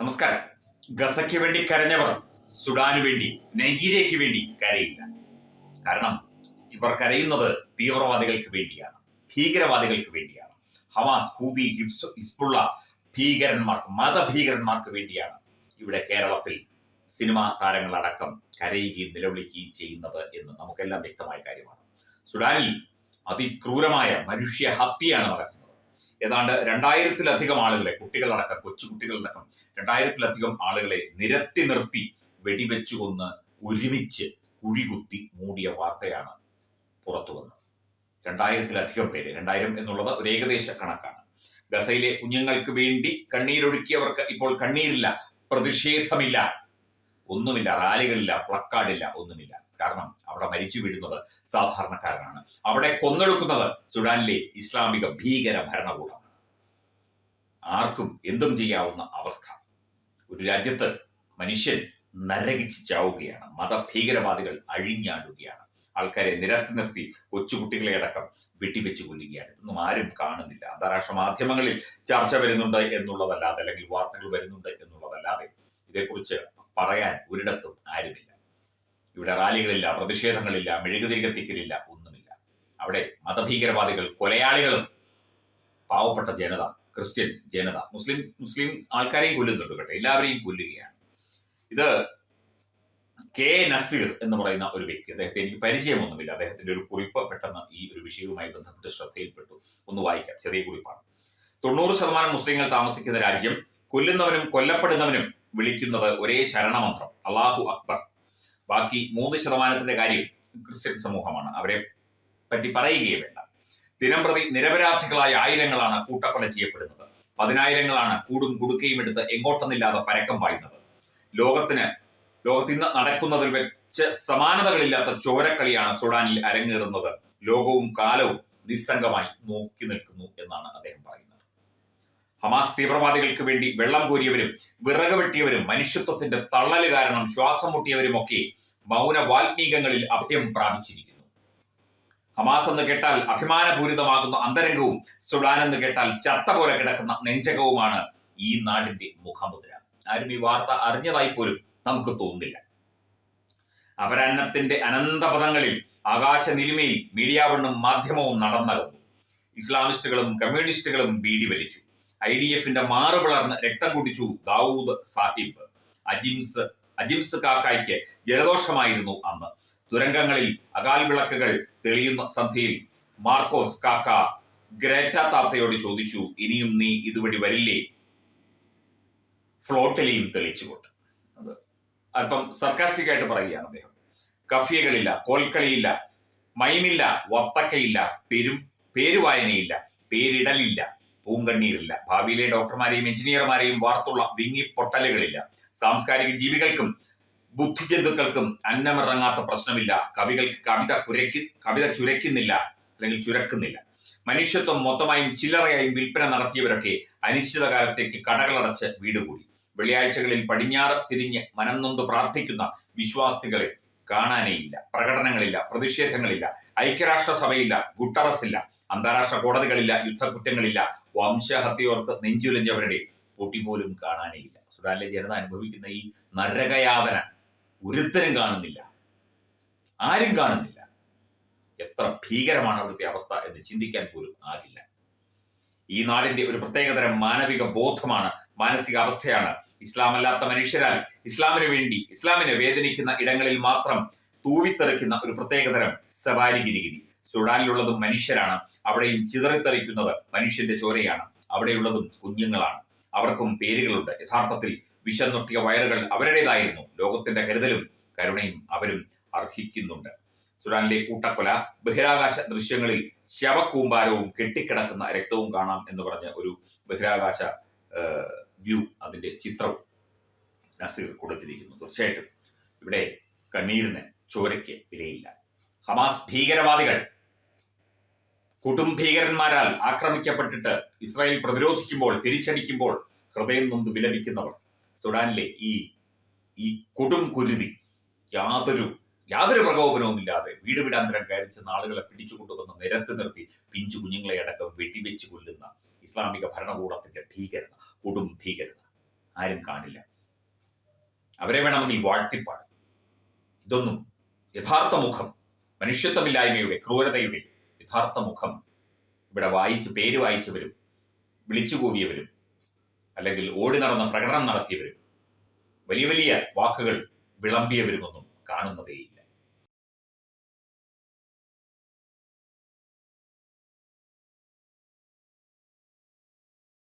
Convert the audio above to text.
നമസ്കാരം. ഗസയ്ക്ക് വേണ്ടി കരഞ്ഞവർ സുഡാന് വേണ്ടി നൈജീരിയയ്ക്ക് വേണ്ടി കരയില്ല. കാരണം ഇവർ കരയുന്നത് തീവ്രവാദികൾക്ക് വേണ്ടിയാണ് ഭീകരവാദികൾക്ക് വേണ്ടിയാണ്. ഹമാസ് ഹൂബി ഹിബ്സ് ഹിസ്ബുള്ള ഭീകരന്മാർക്ക് മതഭീകരന്മാർക്ക് വേണ്ടിയാണ് ഇവിടെ കേരളത്തിൽ സിനിമാ താരങ്ങളടക്കം കരയുകയും നിലവിളിക്കുകയും ചെയ്യുന്നത് എന്ന് നമുക്കെല്ലാം വ്യക്തമായ കാര്യമാണ്. സുഡാനിൽ അതിക്രൂരമായ മനുഷ്യ ഹത്യയാണ് നടക്കുന്നത്. ഏതാണ്ട് രണ്ടായിരത്തിലധികം ആളുകളെ കുട്ടികളടക്കം കൊച്ചു കുട്ടികളടക്കം രണ്ടായിരത്തിലധികം ആളുകളെ നിരത്തി നിർത്തി വെടിവെച്ചു കൊന്ന് ഒരുമിച്ച് കുഴികുത്തി മൂടിയ വാർത്തയാണ് പുറത്തു വന്നത്. രണ്ടായിരത്തിലധികം പേര് രണ്ടായിരം എന്നുള്ളത് ഒരു ഏകദേശ കണക്കാണ്. ഗസയിലെ കുഞ്ഞുങ്ങൾക്ക് വേണ്ടി കണ്ണീരൊഴുക്കിയവർക്ക് ഇപ്പോൾ കണ്ണീരില്ല പ്രതിഷേധമില്ല ഒന്നുമില്ല റാലികളില്ല പ്ലക്കാർഡില്ല ഒന്നുമില്ല. കാരണം അവിടെ മരിച്ചു വീഴുന്നത് സാധാരണക്കാരനാണ്. അവിടെ കൊന്നെടുക്കുന്നത് സുഡാനിലെ ഇസ്ലാമിക ഭീകര ഭരണകൂടമാണ് ആർക്കും എന്തും ചെയ്യാവുന്ന അവസ്ഥ. ഒരു രാജ്യത്ത് മനുഷ്യൻ നരകിച്ച് ചാവുകയാണ്. മതഭീകരവാദികൾ അഴിഞ്ഞാടുകയാണ്. ആൾക്കാരെ നിരത്തി നിർത്തി കൊച്ചുകുട്ടികളെ അടക്കം വെട്ടിവെച്ച് കൊല്ലുകയാണ്. ഇതൊന്നും ആരും കാണുന്നില്ല. അന്താരാഷ്ട്ര മാധ്യമങ്ങളിൽ ചർച്ച വരുന്നുണ്ട് എന്നുള്ളതല്ലാതെ അല്ലെങ്കിൽ വാർത്തകൾ വരുന്നുണ്ട് എന്നുള്ളതല്ലാതെ ഇതേക്കുറിച്ച് പറയാൻ ഒരിടത്തും ആരുമില്ല. ഇവിടെ റാലികളില്ല പ്രതിഷേധങ്ങളില്ല മെഴുകുതിരി കത്തിക്കലില്ല ഒന്നുമില്ല. അവിടെ മതഭീകരവാദികൾ കൊലയാളികളും പാവപ്പെട്ട ജനത ക്രിസ്ത്യൻ ജനത മുസ്ലിം മുസ്ലിം ആൾക്കാരെയും കൊല്ലുന്നുണ്ട് കേട്ടോ. എല്ലാവരെയും കൊല്ലുകയാണ്. ഇത് കെ നസീർ എന്ന് പറയുന്ന ഒരു വ്യക്തി അദ്ദേഹത്തെ എനിക്ക് പരിചയമൊന്നുമില്ല. അദ്ദേഹത്തിന്റെ ഒരു കുറിപ്പ് പെട്ടെന്ന് ഈ ഒരു വിഷയവുമായി ബന്ധപ്പെട്ട് ശ്രദ്ധയിൽപ്പെട്ടു. ഒന്ന് വായിക്കാം ചെറിയ കുറിപ്പാണ്. തൊണ്ണൂറ് ശതമാനം മുസ്ലിങ്ങൾ താമസിക്കുന്ന രാജ്യം കൊല്ലുന്നവനും കൊല്ലപ്പെടുന്നവനും വിളിക്കുന്നത് ഒരേ ശരണമന്ത്രം അള്ളാഹു അക്ബർ. ബാക്കി മൂന്ന് ശതമാനത്തിന്റെ കാര്യം ക്രിസ്ത്യൻ സമൂഹമാണ്. അവരെ പറ്റി പറയുകയേ വേണ്ട. ദിനംപ്രതി നിരപരാധികളായ ആയിരങ്ങളാണ് കൂട്ടക്കൊല ചെയ്യപ്പെടുന്നത്. പതിനായിരങ്ങളാണ് കൂടും കുടുക്കയും എടുത്ത് എങ്ങോട്ടെന്നില്ലാതെ പരക്കം പായുന്നത്. ലോകത്തിന് ലോകത്ത് ഇന്ന് നടക്കുന്നതിൽ വെച്ച് സമാനതകളില്ലാത്ത ചോരക്കളിയാണ് സുഡാനിൽ അരങ്ങേറുന്നത്. ലോകവും കാലവും നിസ്സംഗമായി നോക്കി നിൽക്കുന്നു എന്നാണ് അദ്ദേഹം പറയുന്നത്. ഹമാസ് തീവ്രവാദികൾക്ക് വേണ്ടി വെള്ളം കോരിയവരും വിറക് വെട്ടിയവരും മനുഷ്യത്വത്തിന്റെ തള്ളൽ കാരണം ശ്വാസം മുട്ടിയവരുമൊക്കെ മൗന വാൽമീകങ്ങളിൽ അഭയം പ്രാപിച്ചിരിക്കുന്നു. ഹമാസ് എന്ന് കേട്ടാൽ അഭിമാനപൂരിതമാകുന്ന അന്തരംഗവും സുഡാൻ എന്ന് കേട്ടാൽ ചത്ത പോലെ കിടക്കുന്ന നെഞ്ചകവുമാണ് ഈ നാടിന്റെ മുഖമുദ്ര. ആരും ഈ വാർത്ത അറിഞ്ഞതായി പോലും നമുക്ക് തോന്നില്ല അപരാന്നത്തിന്റെ അനന്തപദങ്ങളിൽ ആകാശ നിലിമയിൽ മീഡിയാവണ്ണും മാധ്യമവും നടന്നകന്നു. ഇസ്ലാമിസ്റ്റുകളും കമ്മ്യൂണിസ്റ്റുകളും ബീഡി വലിച്ചു ഐ ഡി എഫിന്റെ മാറുപിളർന്ന് രക്തം കുടിച്ചു ദാവൂദ് സാഹിബ്. അജിംസ് അജിംസ് കാക്കായ്ക്ക് ജലദോഷമായിരുന്നു അന്ന്. തുരങ്കങ്ങളിൽ അകാൽ വിളക്കുകൾ തെളിയുന്ന സന്ധ്യയിൽ മാർക്കോസ് കാക്ക ഗ്രേറ്റ താത്തയോട് ചോദിച്ചു ഇനിയും നീ ഇതുവഴി വരില്ലേ? ഫ്ലോട്ടിലെയും തെളിച്ചുകൊണ്ട്. അത് അല്പം സർക്കാസ്റ്റിക് ആയിട്ട് പറയുകയാണ് അദ്ദേഹം. കഫിയകളില്ല കോൽക്കളിയില്ല മൈമില്ല വത്തക്കയില്ല പെരും പേരുവായനയില്ല പേരിടലില്ല. പൂങ്കണ്ണീരില്ല. ഭാവിയിലെ ഡോക്ടർമാരെയും എഞ്ചിനീയർമാരെയും വാർത്തുള്ള വിങ്ങിപ്പൊട്ടലുകളില്ല സാംസ്കാരിക ജീവികൾക്കും ബുദ്ധിജന്തുക്കൾക്കും അന്നമിറങ്ങാത്ത പ്രശ്നമില്ല. കവികൾക്ക് കവിത കുരയ്ക്ക് കവിത ചുരയ്ക്കുന്നില്ല അല്ലെങ്കിൽ ചുരക്കുന്നില്ല. മനുഷ്യത്വം മൊത്തമായും ചില്ലറയായും വിൽപ്പന നടത്തിയവരൊക്കെ അനിശ്ചിതകാലത്തേക്ക് കടകളടച്ച് വീടുകൂടി. വെള്ളിയാഴ്ചകളിൽ പടിഞ്ഞാറ് തിരിഞ്ഞ് മനം നൊന്ത് പ്രാർത്ഥിക്കുന്ന വിശ്വാസികളെ കാണാനേയില്ല പ്രകടനങ്ങളില്ല പ്രതിഷേധങ്ങളില്ല ഐക്യരാഷ്ട്രസഭയില്ല ഗുട്ടറസില്ല അന്താരാഷ്ട്ര കോടതികളില്ല യുദ്ധക്കുറ്റങ്ങളില്ല വംശഹത്യയോർത്ത് നെഞ്ചുലഞ്ഞവരുടെ പൊട്ടി പോലും കാണാനേയില്ല. സുഡാനിലെ ജനത അനുഭവിക്കുന്ന ഈ നരകയാതന ഒരുത്തരും കാണുന്നില്ല ആരും കാണുന്നില്ല. എത്ര ഭീകരമാണ് അവിടുത്തെ അവസ്ഥ എന്ന് ചിന്തിക്കാൻ പോലും ആകില്ല. ഈ നാടിന്റെ ഒരു പ്രത്യേകതരം മാനവിക ബോധമാണ് മാനസിക അവസ്ഥയാണ് ഇസ്ലാം അല്ലാത്ത മനുഷ്യരാൽ ഇസ്ലാമിന് വേണ്ടി ഇസ്ലാമിനെ വേദനിക്കുന്ന ഇടങ്ങളിൽ മാത്രം തൂവിത്തെറിക്കുന്ന ഒരു പ്രത്യേകതരം സവാരി ഗിരിഗിരി സുഡാനിലുള്ളതും മനുഷ്യരാണ്. അവിടെയും ചിതറിത്തെറിക്കുന്നത് മനുഷ്യന്റെ ചോരയാണ്. അവിടെയുള്ളതും കുഞ്ഞുങ്ങളാണ്. അവർക്കും പേരുകളുണ്ട്. യഥാർത്ഥത്തിൽ വിശന്നൊട്ടിയ വയറുകൾ അവരുടേതായിരുന്നു. ലോകത്തിന്റെ കരുതലും കരുണയും അവരും അർഹിക്കുന്നുണ്ട്. സുഡാനിലെ കൂട്ടക്കൊല ബഹിരാകാശ ദൃശ്യങ്ങളിൽ ശവക്കൂമ്പാരവും കെട്ടിക്കിടക്കുന്ന രക്തവും കാണാം എന്ന് പറഞ്ഞ ഒരു ബഹിരാകാശ വ്യൂ അതിന്റെ ചിത്രവും നസീർ കൊടുത്തിരിക്കുന്നു തീർച്ചയായിട്ടും ഇവിടെ കണ്ണീരിന് ചോരയ്ക്ക് വിലയില്ല. ഹമാസ് ഭീകരവാദികൾ കുടുംഭീകരന്മാരാൽ ആക്രമിക്കപ്പെട്ടിട്ട് ഇസ്രായേൽ പ്രതിരോധിക്കുമ്പോൾ തിരിച്ചടിക്കുമ്പോൾ ഹൃദയം നൊന്ന് വിലപിക്കുന്നവർ. സുഡാനിലെ ഈ ഈ കൊടും കുരുതി യാതൊരു യാതൊരു പ്രകോപനവും ഇല്ലാതെ വീട് വിടാന്തരം കയറിച്ച് ആളുകളെ പിടിച്ചുകൊണ്ടുവന്ന് നിരത്തി നിർത്തി പിഞ്ചു കുഞ്ഞുങ്ങളെ അടക്കം വെട്ടിവെച്ച് കൊല്ലുന്ന ഇസ്ലാമിക ഭരണകൂടത്തിന്റെ ഭീകരത കൊടും ഭീകരത. ആരും കാണില്ല. അവരെ വേണമെങ്കിൽ വാഴ്ത്തിപ്പാട്. ഇതൊന്നും യഥാർത്ഥ മുഖം മനുഷ്യത്വമില്ലായ്മയുടെ ക്രൂരതയുടെ യഥാർത്ഥ മുഖം ഇവിടെ വായിച്ച് പേര് വായിച്ചവരും വിളിച്ചുകൂവിയവരും അല്ലെങ്കിൽ ഓടി നടന്ന പ്രകടനം നടത്തിയവരും വലിയ വലിയ വാക്കുകൾ വിളമ്പിയവരുമൊന്നും കാണുന്നതേയില്ല.